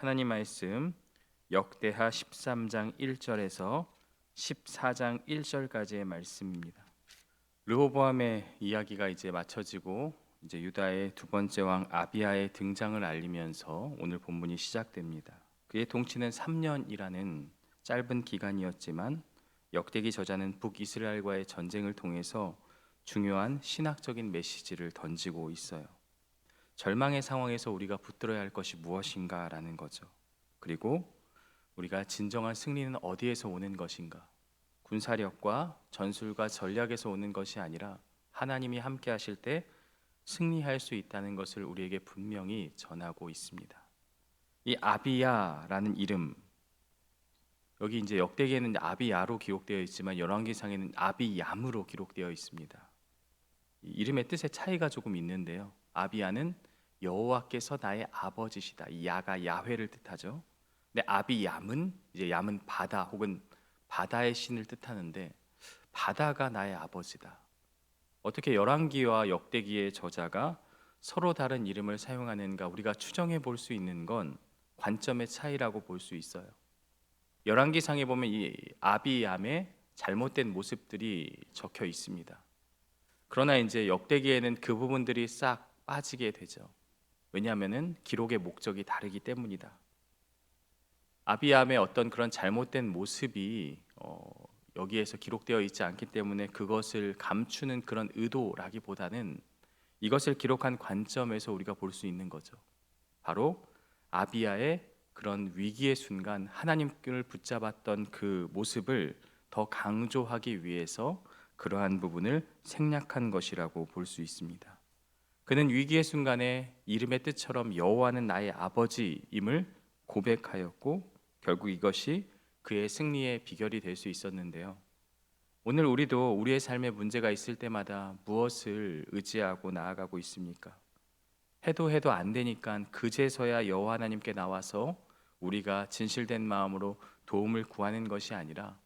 하나님 말씀 역대하 13장 1절에서 14장 1절까지의 말씀입니다. 르호보암의 이야기가 이제 마쳐지고 이제 유다의 두 번째 왕 아비야의 등장을 알리면서 오늘 본문이 시작됩니다. 그의 통치는 3년이라는 짧은 기간이었지만 역대기 저자는 북이스라엘과의 전쟁을 통해서 중요한 신학적인 메시지를 던지고 있어요. 절망의 상황에서 우리가 붙들어야 할 것이 무엇인가라는 거죠. 그리고 우리가 진정한 승리는 어디에서 오는 것인가? 군사력과 전술과 전략에서 오는 것이 아니라 하나님이 함께 하실 때 승리할 수 있다는 것을 우리에게 분명히 전하고 있습니다. 이 아비야라는 이름 여기 이제 역대기에는 아비야로 기록되어 있지만 열왕기상에는 아비얌으로 기록되어 있습니다. 이 이름의 뜻의 차이가 조금 있는데요. 아비야는 여호와께서 나의 아버지시다. 이 야가 야훼를 뜻하죠. 근데 아비얌은 이제 얌은 바다 혹은 바다의 신을 뜻하는데 바다가 나의 아버지다. 어떻게 열왕기와 역대기의 저자가 서로 다른 이름을 사용하는가 우리가 추정해 볼 수 있는 건 관점의 차이라고 볼 수 있어요. 열왕기상에 보면 이 아비암의 잘못된 모습들이 적혀 있습니다. 그러나 이제 역대기에는 그 부분들이 싹 빠지게 되죠. 왜냐하면은 기록의 목적이 다르기 때문이다. 아비암의 어떤 그런 잘못된 모습이 어, 여기에서 기록되어 있지 않기 때문에 그것을 감추는 그런 의도라기보다는 이것을 기록한 관점에서 우리가 볼 수 있는 거죠. 바로 아비야의 그런 위기의 순간 하나님을 붙잡았던 그 모습을 더 강조하기 위해서 그러한 부분을 생략한 것이라고 볼 수 있습니다. 그는 위기의 순간에 이름의 뜻처럼 여호와는 나의 아버지임을 고백하였고 결국 이것이 그의 승리의 비결이 될 수 있었는데요. 오늘 우리도 우리의 삶에 문제가 있을 때마다 무엇을 의지하고 나아가고 있습니까? 해도 해도 안 되니까 그제서야 여호와 하나님께 나와서 우리가 진실된 마음으로 도움을 구하는 것이 아니라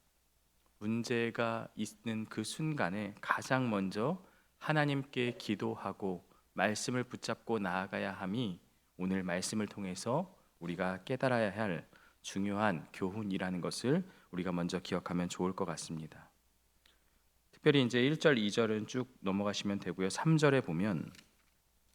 문제가 있는 그 순간에 가장 먼저 하나님께 기도하고 말씀을 붙잡고 나아가야 함이 오늘 말씀을 통해서 우리가 깨달아야 할 중요한 교훈이라는 것을 우리가 먼저 기억하면 좋을 것 같습니다. 특별히 이제 1절, 2절은 쭉 넘어가시면 되고요. 3절에 보면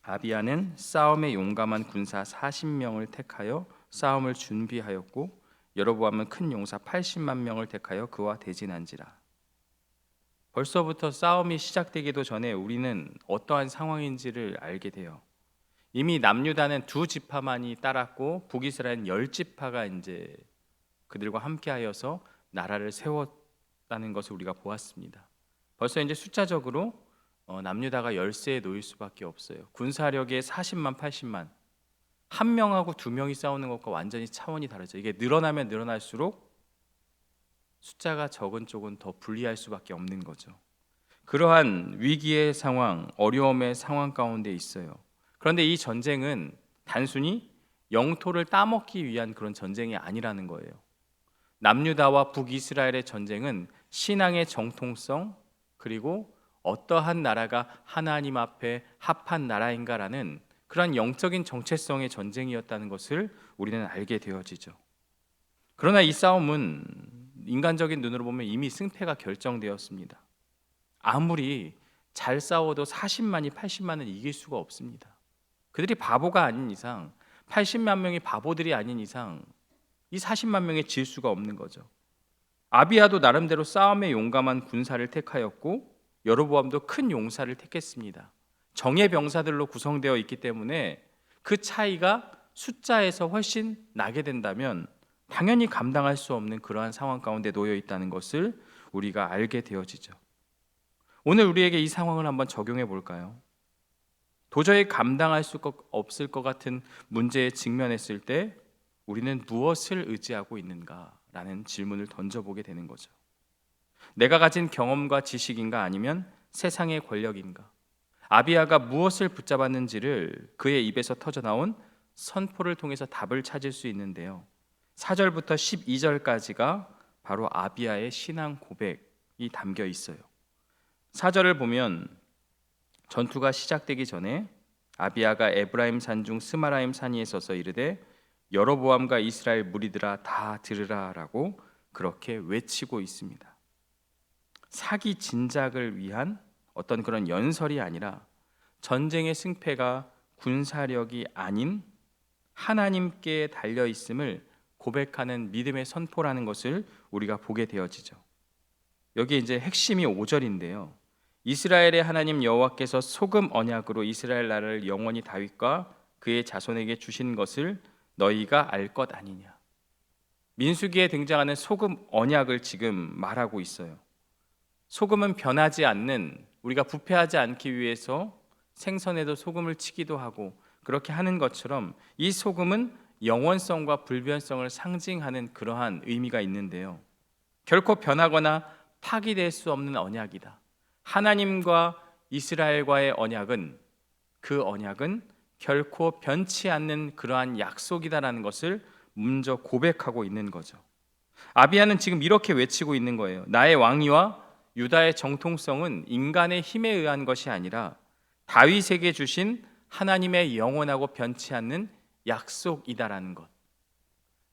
아비야는 싸움에 용감한 군사 40명을 택하여 싸움을 준비하였고 여로보암은 큰 용사 80만 명을 택하여 그와 대진한지라. 벌써부터 싸움이 시작되기도 전에 우리는 어떠한 상황인지를 알게 돼요. 이미 남유다는 두 지파만이 따랐고 북이스라엘은 열 지파가 이제 그들과 함께하여서 나라를 세웠다는 것을 우리가 보았습니다. 벌써 이제 숫자적으로 어, 남유다가 열세에 놓일 수밖에 없어요. 군사력의 40만, 80만 한 명하고 두 명이 싸우는 것과 완전히 차원이 다르죠. 이게 늘어나면 늘어날수록 숫자가 적은 쪽은 더 불리할 수밖에 없는 거죠. 그러한 위기의 상황, 어려움의 상황 가운데 있어요. 그런데 이 전쟁은 단순히 영토를 따먹기 위한 그런 전쟁이 아니라는 거예요. 남유다와 북이스라엘의 전쟁은 신앙의 정통성 그리고 어떠한 나라가 하나님 앞에 합한 나라인가라는 그러한 영적인 정체성의 전쟁이었다는 것을 우리는 알게 되어지죠. 그러나 이 싸움은 인간적인 눈으로 보면 이미 승패가 결정되었습니다. 아무리 잘 싸워도 40만이 80만은 이길 수가 없습니다. 그들이 바보가 아닌 이상 80만 명이 바보들이 아닌 이상 이 40만 명에 질 수가 없는 거죠. 아비아도 나름대로 싸움에 용감한 군사를 택하였고 여로보암도 큰 용사를 택했습니다. 정예 병사들로 구성되어 있기 때문에 그 차이가 숫자에서 훨씬 나게 된다면 당연히 감당할 수 없는 그러한 상황 가운데 놓여 있다는 것을 우리가 알게 되어지죠. 오늘 우리에게 이 상황을 한번 적용해 볼까요? 도저히 감당할 수 없을 것 같은 문제에 직면했을 때 우리는 무엇을 의지하고 있는가라는 질문을 던져보게 되는 거죠. 내가 가진 경험과 지식인가 아니면 세상의 권력인가? 아비아가 무엇을 붙잡았는지를 그의 입에서 터져 나온 선포를 통해서 답을 찾을 수 있는데요. 4절부터 12절까지가 바로 아비아의 신앙 고백이 담겨 있어요. 4절을 보면 전투가 시작되기 전에 아비아가 에브라임 산 중 스마라임 산위에 서서 이르되 여로보암과 이스라엘 무리들아 다 들으라라고 그렇게 외치고 있습니다. 사기 진작을 위한 어떤 그런 연설이 아니라 전쟁의 승패가 군사력이 아닌 하나님께 달려 있음을 고백하는 믿음의 선포라는 것을 우리가 보게 되어지죠. 여기 이제 핵심이 5절인데요. 이스라엘의 하나님 여호와께서 소금 언약으로 이스라엘 나라를 영원히 다윗과 그의 자손에게 주신 것을 너희가 알 것 아니냐. 민수기에 등장하는 소금 언약을 지금 말하고 있어요. 소금은 변하지 않는 우리가 부패하지 않기 위해서 생선에도 소금을 치기도 하고 그렇게 하는 것처럼 이 소금은 영원성과 불변성을 상징하는 그러한 의미가 있는데요. 결코 변하거나 파기될 수 없는 언약이다. 하나님과 이스라엘과의 언약은 그 언약은 결코 변치 않는 그러한 약속이다라는 것을 먼저 고백하고 있는 거죠. 아비야는 지금 이렇게 외치고 있는 거예요. 나의 왕위와 유다의 정통성은 인간의 힘에 의한 것이 아니라 다윗에게 주신 하나님의 영원하고 변치 않는 약속이다라는 것.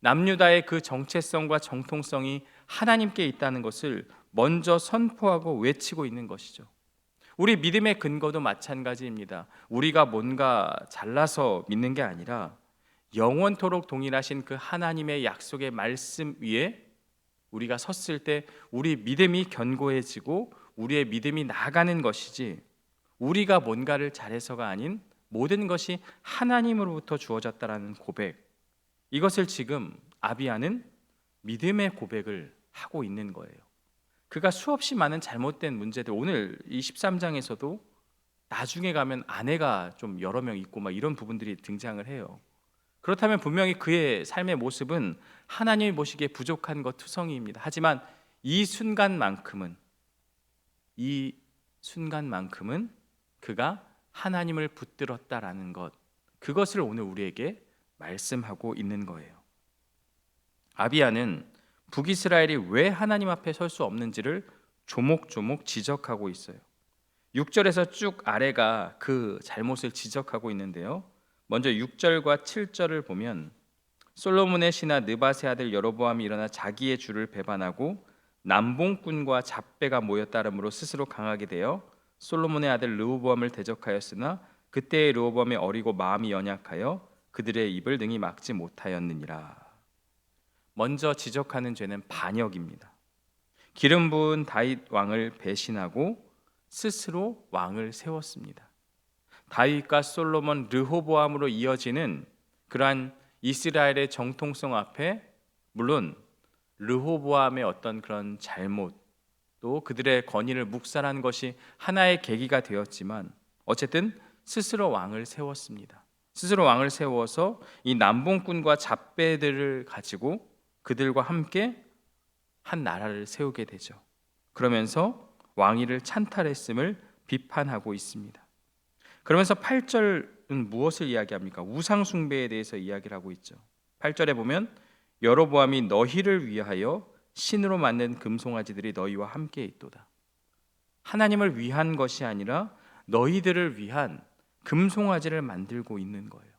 남유다의 그 정체성과 정통성이 하나님께 있다는 것을 먼저 선포하고 외치고 있는 것이죠. 우리 믿음의 근거도 마찬가지입니다. 우리가 뭔가 잘나서 믿는 게 아니라 영원토록 동일하신 그 하나님의 약속의 말씀 위에 우리가 섰을 때 우리 믿음이 견고해지고 우리의 믿음이 나가는 것이지 우리가 뭔가를 잘해서가 아닌 모든 것이 하나님으로부터 주어졌다라는 고백 이것을 지금 아비아는 믿음의 고백을 하고 있는 거예요. 그가 수없이 많은 잘못된 문제들 오늘 이 13장에서도 나중에 가면 아내가 좀 여러 명 있고 막 이런 부분들이 등장을 해요. 그렇다면 분명히 그의 삶의 모습은 하나님이 보시기에 부족한 것 투성이입니다. 하지만 이 순간만큼은 이 순간만큼은 그가 하나님을 붙들었다라는 것 그것을 오늘 우리에게 말씀하고 있는 거예요. 아비아는 북이스라엘이 왜 하나님 앞에 설 수 없는지를 조목조목 지적하고 있어요. 6절에서 쭉 아래가 그 잘못을 지적하고 있는데요. 먼저 6절과 7절을 보면 솔로몬의 신하 느바세 아들 여로보암이 일어나 자기의 주를 배반하고 남봉꾼과 잡배가 모여 따름으로 스스로 강하게 되어 솔로몬의 아들 르호보암을 대적하였으나 그때의 르호보암이 어리고 마음이 연약하여 그들의 입을 능히 막지 못하였느니라. 먼저 지적하는 죄는 반역입니다. 기름 부은 다윗 왕을 배신하고 스스로 왕을 세웠습니다. 다윗과 솔로몬 르호보암으로 이어지는 그러한 이스라엘의 정통성 앞에 물론 르호보암의 어떤 그런 잘못 또 그들의 건의를 묵살한 것이 하나의 계기가 되었지만 어쨌든 스스로 왕을 세웠습니다. 스스로 왕을 세워서 이 남봉꾼과 잡배들을 가지고 그들과 함께 한 나라를 세우게 되죠. 그러면서 왕위를 찬탈했음을 비판하고 있습니다. 그러면서 8절은 무엇을 이야기합니까? 우상 숭배에 대해서 이야기를 하고 있죠. 8절에 보면 여로보암이 너희를 위하여 신으로 만든 금송아지들이 너희와 함께 있도다. 하나님을 위한 것이 아니라 너희들을 위한 금송아지를 만들고 있는 거예요.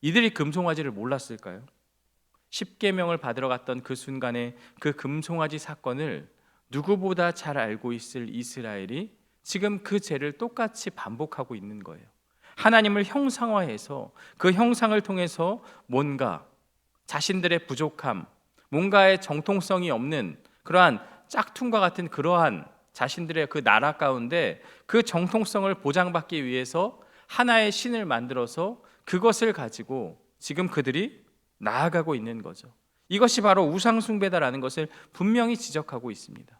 이들이 금송아지를 몰랐을까요? 십계명을 받으러 갔던 그 순간에 그 금송아지 사건을 누구보다 잘 알고 있을 이스라엘이 지금 그 죄를 똑같이 반복하고 있는 거예요. 하나님을 형상화해서 그 형상을 통해서 뭔가 자신들의 부족함, 뭔가의 정통성이 없는 그러한 짝퉁과 같은 그러한 자신들의 그 나라 가운데 그 정통성을 보장받기 위해서 하나의 신을 만들어서 그것을 가지고 지금 그들이 나아가고 있는 거죠. 이것이 바로 우상숭배다라는 것을 분명히 지적하고 있습니다.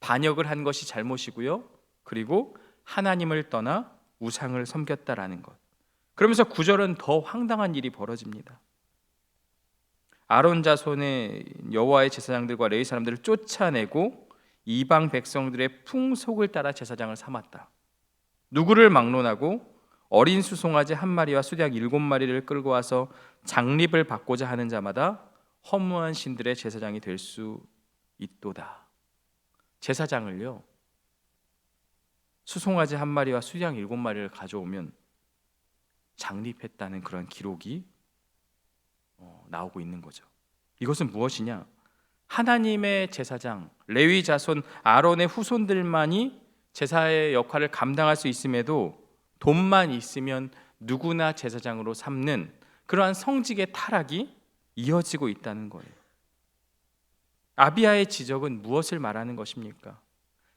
반역을 한 것이 잘못이고요. 그리고 하나님을 떠나 우상을 섬겼다라는 것. 그러면서 구절은 더 황당한 일이 벌어집니다. 아론 자손의 여호와의 제사장들과 레위 사람들을 쫓아내고 이방 백성들의 풍속을 따라 제사장을 삼았다. 누구를 막론하고 어린 수송아지 한 마리와 수작 일곱 마리를 끌고 와서 장립을 받고자 하는 자마다 허무한 신들의 제사장이 될 수 있도다. 제사장을요. 수송아지 한 마리와 수양 일곱 마리를 가져오면 장립했다는 그런 기록이 나오고 있는 거죠. 이것은 무엇이냐? 하나님의 제사장 레위 자손 아론의 후손들만이 제사의 역할을 감당할 수 있음에도 돈만 있으면 누구나 제사장으로 삼는 그러한 성직의 타락이 이어지고 있다는 거예요. 아비아의 지적은 무엇을 말하는 것입니까?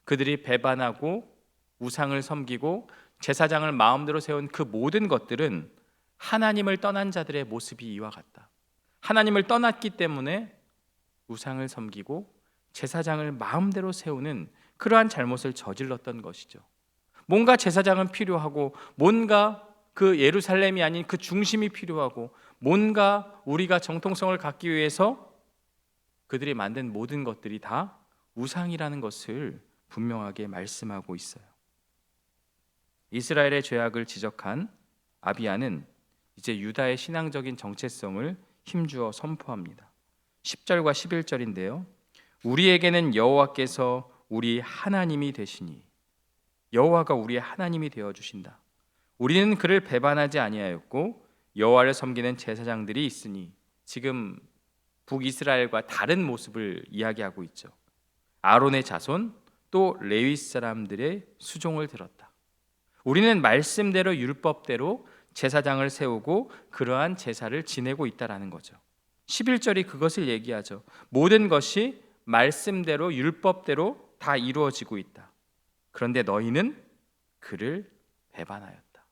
그들이 배반하고 우상을 섬기고 제사장을 마음대로 세운 그 모든 것들은 하나님을 떠난 자들의 모습이 이와 같다. 하나님을 떠났기 때문에 우상을 섬기고 제사장을 마음대로 세우는 그러한 잘못을 저질렀던 것이죠. 뭔가 제사장은 필요하고 뭔가 그 예루살렘이 아닌 그 중심이 필요하고 뭔가 우리가 정통성을 갖기 위해서 그들이 만든 모든 것들이 다 우상이라는 것을 분명하게 말씀하고 있어요. 이스라엘의 죄악을 지적한 아비아는 이제 유다의 신앙적인 정체성을 힘주어 선포합니다. 10절과 11절인데요. 우리에게는 여호와께서 우리 하나님이 되시니 여호와가 우리의 하나님이 되어 주신다. 우리는 그를 배반하지 아니하였고 여호와를 섬기는 제사장들이 있으니 지금 북이스라엘과 다른 모습을 이야기하고 있죠. 아론의 자손 또 레위 사람들의 수종을 들었다. 우리는 말씀대로 율법대로 제사장을 세우고 그러한 제사를 지내고 있다라는 거죠. 11절이 그것을 얘기하죠. 모든 것이 말씀대로 율법대로 다 이루어지고 있다. 그런데 너희는 그를 배반하였다.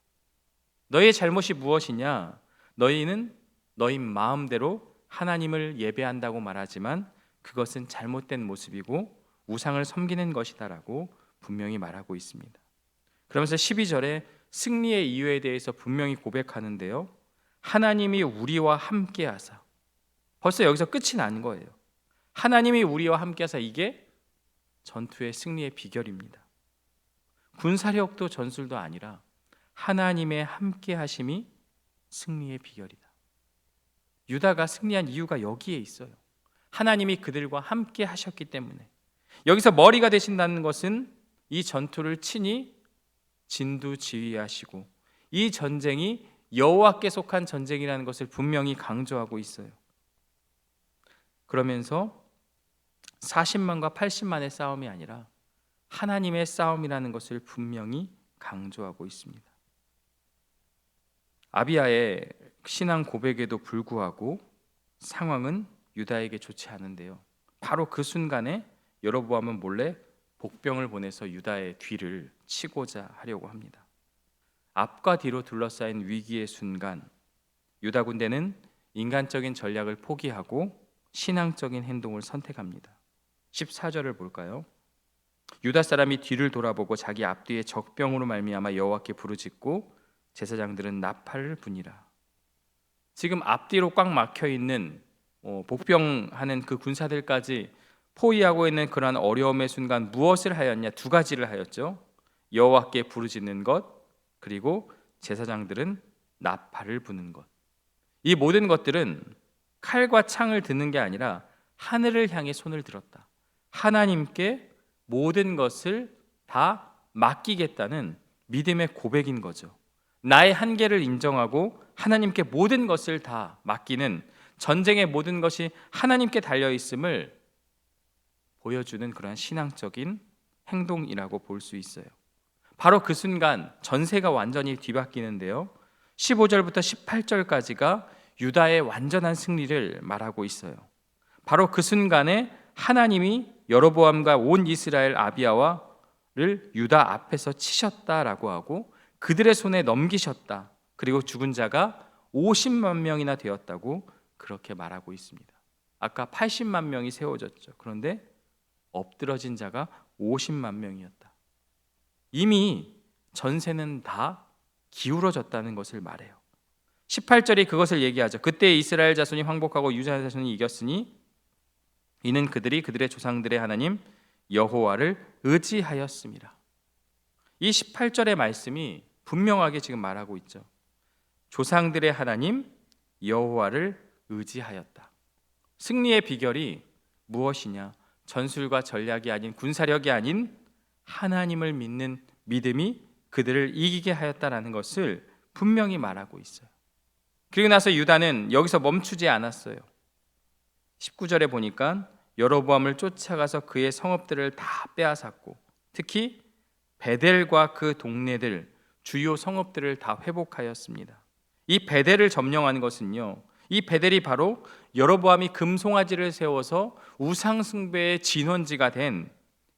너희의 잘못이 무엇이냐? 너희는 너희 마음대로 하나님을 예배한다고 말하지만 그것은 잘못된 모습이고 우상을 섬기는 것이다라고 분명히 말하고 있습니다. 그러면서 12절에 승리의 이유에 대해서 분명히 고백하는데요. 하나님이 우리와 함께 하사. 벌써 여기서 끝이 난 거예요. 하나님이 우리와 함께 하사 이게 전투의 승리의 비결입니다. 군사력도 전술도 아니라 하나님의 함께 하심이 승리의 비결이다. 유다가 승리한 이유가 여기에 있어요. 하나님이 그들과 함께 하셨기 때문에. 여기서 머리가 되신다는 것은 이 전투를 친히 진두 지휘하시고 이 전쟁이 여호와께 속한 전쟁이라는 것을 분명히 강조하고 있어요. 그러면서 40만과 80만의 싸움이 아니라 하나님의 싸움이라는 것을 분명히 강조하고 있습니다. 아비아의 신앙 고백에도 불구하고 상황은 유다에게 좋지 않은데요. 바로 그 순간에 여로보암은 몰래 복병을 보내서 유다의 뒤를 치고자 하려고 합니다. 앞과 뒤로 둘러싸인 위기의 순간 유다 군대는 인간적인 전략을 포기하고 신앙적인 행동을 선택합니다. 14절을 볼까요? 유다 사람이 뒤를 돌아보고 자기 앞뒤에 적병으로 말미암아 여호와께 부르짖고 제사장들은 나팔을 부니라. 지금 앞뒤로 꽉 막혀 있는 어, 복병하는 그 군사들까지 포위하고 있는 그러한 어려움의 순간 무엇을 하였냐? 두 가지를 하였죠. 여호와께 부르짖는 것 그리고 제사장들은 나팔을 부는 것. 이 모든 것들은 칼과 창을 드는 게 아니라 하늘을 향해 손을 들었다. 하나님께 모든 것을 다 맡기겠다는 믿음의 고백인 거죠. 나의 한계를 인정하고 하나님께 모든 것을 다 맡기는 전쟁의 모든 것이 하나님께 달려 있음을 보여주는 그러한 신앙적인 행동이라고 볼 수 있어요. 바로 그 순간 전세가 완전히 뒤바뀌는데요. 15절부터 18절까지가 유다의 완전한 승리를 말하고 있어요. 바로 그 순간에 하나님이 여로보암과 온 이스라엘 아비아와를 유다 앞에서 치셨다라고 하고 그들의 손에 넘기셨다. 그리고 죽은 자가 50만 명이나 되었다고 그렇게 말하고 있습니다. 아까 80만 명이 세워졌죠. 그런데 엎드러진 자가 50만 명이었다. 이미 전세는 다 기울어졌다는 것을 말해요. 18절이 그것을 얘기하죠. 그때 이스라엘 자손이 황복하고 유다 자손이 이겼으니 이는 그들이 그들의 조상들의 하나님 여호와를 의지하였습니다. 이 18절의 말씀이 분명하게 지금 말하고 있죠. 조상들의 하나님 여호와를 의지하였다. 승리의 비결이 무엇이냐? 전술과 전략이 아닌 군사력이 아닌 하나님을 믿는 믿음이 그들을 이기게 하였다라는 것을 분명히 말하고 있어요. 그리고 나서 유다는 여기서 멈추지 않았어요. 19절에 보니까 여로보암을 쫓아가서 그의 성읍들을 다 빼앗았고 특히 베델과 그 동네들 주요 성읍들을 다 회복하였습니다. 이 베델을 점령한 것은요. 이 베델이 바로 여로보암이 금송아지를 세워서 우상 숭배의 진원지가 된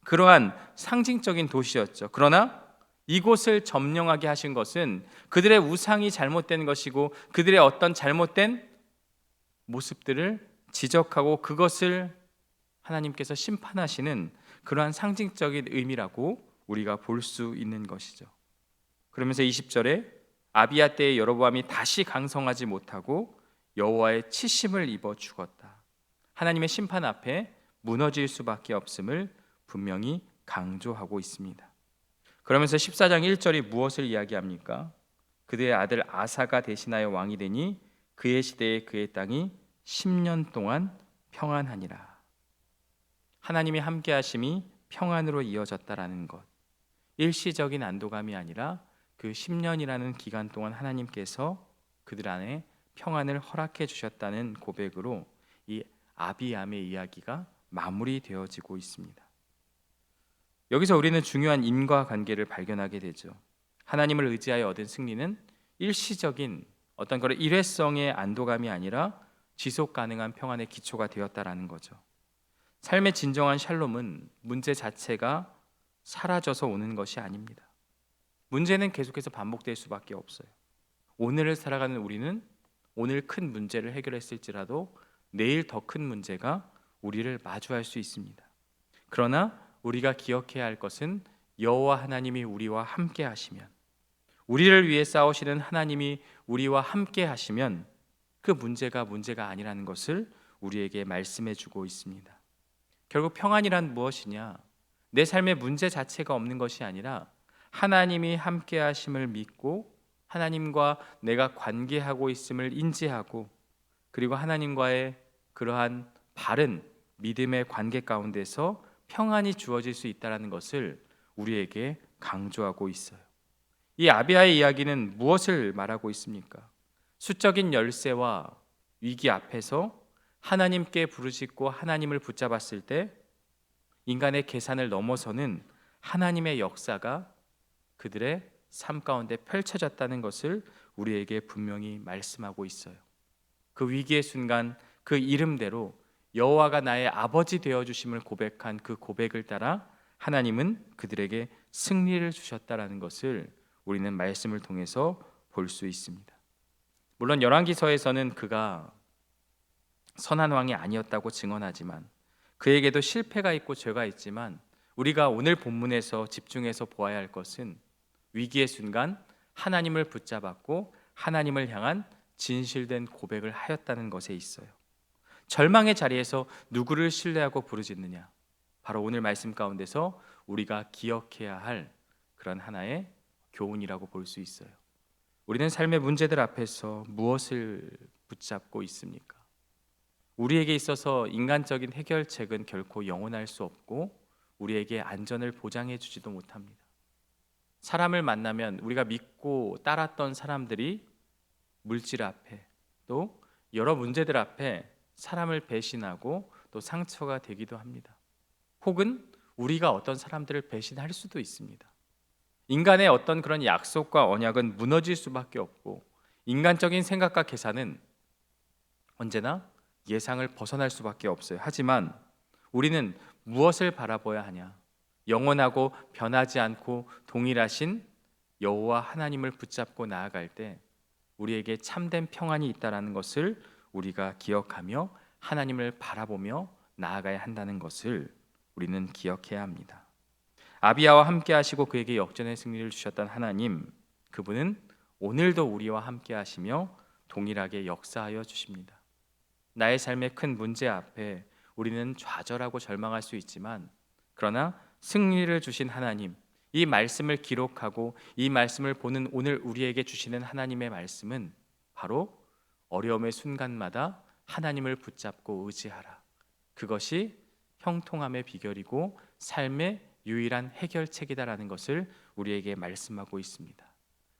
그러한 상징적인 도시였죠. 그러나 이곳을 점령하게 하신 것은 그들의 우상이 잘못된 것이고 그들의 어떤 잘못된 모습들을 지적하고 그것을 하나님께서 심판하시는 그러한 상징적인 의미라고 우리가 볼 수 있는 것이죠. 그러면서 20절에 아비야 때의 여로보암이 다시 강성하지 못하고 여호와의 치심을 입어 죽었다. 하나님의 심판 앞에 무너질 수밖에 없음을 분명히 강조하고 있습니다. 그러면서 14장 1절이 무엇을 이야기합니까? 그들의 아들 아사가 대신하여 왕이 되니 그의 시대에 그의 땅이 10년 동안 평안하니라. 하나님의 함께 하심이 평안으로 이어졌다라는 것. 일시적인 안도감이 아니라 그 10년이라는 기간 동안 하나님께서 그들 안에 평안을 허락해 주셨다는 고백으로 이 아비암의 이야기가 마무리되어지고 있습니다. 여기서 우리는 중요한 인과 관계를 발견하게 되죠. 하나님을 의지하여 얻은 승리는 일시적인 어떤 그런 일회성의 안도감이 아니라 지속 가능한 평안의 기초가 되었다라는 거죠. 삶의 진정한 샬롬은 문제 자체가 사라져서 오는 것이 아닙니다. 문제는 계속해서 반복될 수밖에 없어요. 오늘을 살아가는 우리는 오늘 큰 문제를 해결했을지라도 내일 더 큰 문제가 우리를 마주할 수 있습니다. 그러나 우리가 기억해야 할 것은 여호와 하나님이 우리와 함께 하시면 우리를 위해 싸우시는 하나님이 우리와 함께 하시면 그 문제가 문제가 아니라는 것을 우리에게 말씀해 주고 있습니다. 결국 평안이란 무엇이냐? 내 삶의 문제 자체가 없는 것이 아니라 하나님이 함께 하심을 믿고 하나님과 내가 관계하고 있음을 인지하고 그리고 하나님과의 그러한 바른 믿음의 관계 가운데서 평안이 주어질 수 있다라는 것을 우리에게 강조하고 있어요. 이 아비아의 이야기는 무엇을 말하고 있습니까? 수적인 열쇠와 위기 앞에서 하나님께 부르짖고 하나님을 붙잡았을 때 인간의 계산을 넘어서는 하나님의 역사가 그들의 삶 가운데 펼쳐졌다는 것을 우리에게 분명히 말씀하고 있어요. 그 위기의 순간 그 이름대로 여호와가 나의 아버지 되어 주심을 고백한 그 고백을 따라 하나님은 그들에게 승리를 주셨다라는 것을 우리는 말씀을 통해서 볼 수 있습니다. 물론 열왕기서에서는 그가 선한 왕이 아니었다고 증언하지만 그에게도 실패가 있고 죄가 있지만 우리가 오늘 본문에서 집중해서 보아야 할 것은 위기의 순간 하나님을 붙잡았고 하나님을 향한 진실된 고백을 하였다는 것에 있어요. 절망의 자리에서 누구를 신뢰하고 부르짖느냐? 바로 오늘 말씀 가운데서 우리가 기억해야 할 그런 하나의 교훈이라고 볼 수 있어요. 우리는 삶의 문제들 앞에서 무엇을 붙잡고 있습니까? 우리에게 있어서 인간적인 해결책은 결코 영원할 수 없고 우리에게 안전을 보장해 주지도 못합니다. 사람을 만나면 우리가 믿고 따랐던 사람들이 물질 앞에 또 여러 문제들 앞에 사람을 배신하고 또 상처가 되기도 합니다. 혹은 우리가 어떤 사람들을 배신할 수도 있습니다. 인간의 어떤 그런 약속과 언약은 무너질 수밖에 없고 인간적인 생각과 계산은 언제나 예상을 벗어날 수밖에 없어요. 하지만 우리는 무엇을 바라봐야 하냐? 영원하고 변하지 않고 동일하신 여호와 하나님을 붙잡고 나아갈 때 우리에게 참된 평안이 있다라는 것을 우리가 기억하며 하나님을 바라보며 나아가야 한다는 것을 우리는 기억해야 합니다. 아비야와 함께 하시고 그에게 역전의 승리를 주셨던 하나님 그분은 오늘도 우리와 함께 하시며 동일하게 역사하여 주십니다. 나의 삶의 큰 문제 앞에 우리는 좌절하고 절망할 수 있지만 그러나 승리를 주신 하나님 이 말씀을 기록하고 이 말씀을 보는 오늘 우리에게 주시는 하나님의 말씀은 바로 어려움의 순간마다 하나님을 붙잡고 의지하라. 그것이 형통함의 비결이고 삶의 유일한 해결책이다라는 것을 우리에게 말씀하고 있습니다.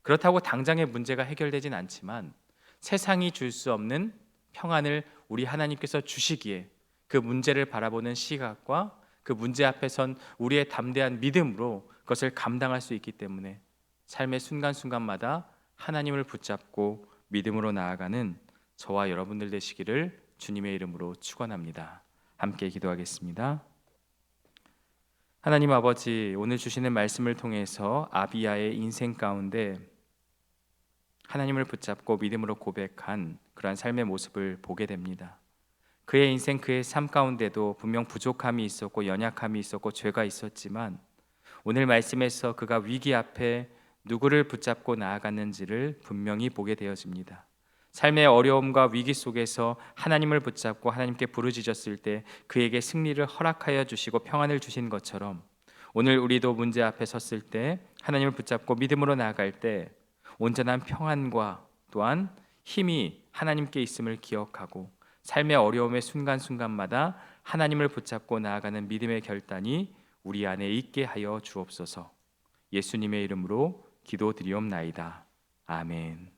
그렇다고 당장의 문제가 해결되진 않지만 세상이 줄 수 없는 평안을 우리 하나님께서 주시기에 그 문제를 바라보는 시각과 그 문제 앞에 선 우리의 담대한 믿음으로 그것을 감당할 수 있기 때문에 삶의 순간순간마다 하나님을 붙잡고 믿음으로 나아가는 저와 여러분들 되시기를 주님의 이름으로 축원합니다. 함께 기도하겠습니다. 하나님 아버지 오늘 주시는 말씀을 통해서 아비야의 인생 가운데 하나님을 붙잡고 믿음으로 고백한 그러한 삶의 모습을 보게 됩니다. 그의 인생 그의 삶 가운데도 분명 부족함이 있었고 연약함이 있었고 죄가 있었지만 오늘 말씀에서 그가 위기 앞에 누구를 붙잡고 나아갔는지를 분명히 보게 되어집니다. 삶의 어려움과 위기 속에서 하나님을 붙잡고 하나님께 부르짖었을 때 그에게 승리를 허락하여 주시고 평안을 주신 것처럼 오늘 우리도 문제 앞에 섰을 때 하나님을 붙잡고 믿음으로 나아갈 때 온전한 평안과 또한 힘이 하나님께 있음을 기억하고 삶의 어려움의 순간순간마다 하나님을 붙잡고 나아가는 믿음의 결단이 우리 안에 있게 하여 주옵소서. 예수님의 이름으로 기도드리옵나이다. 아멘.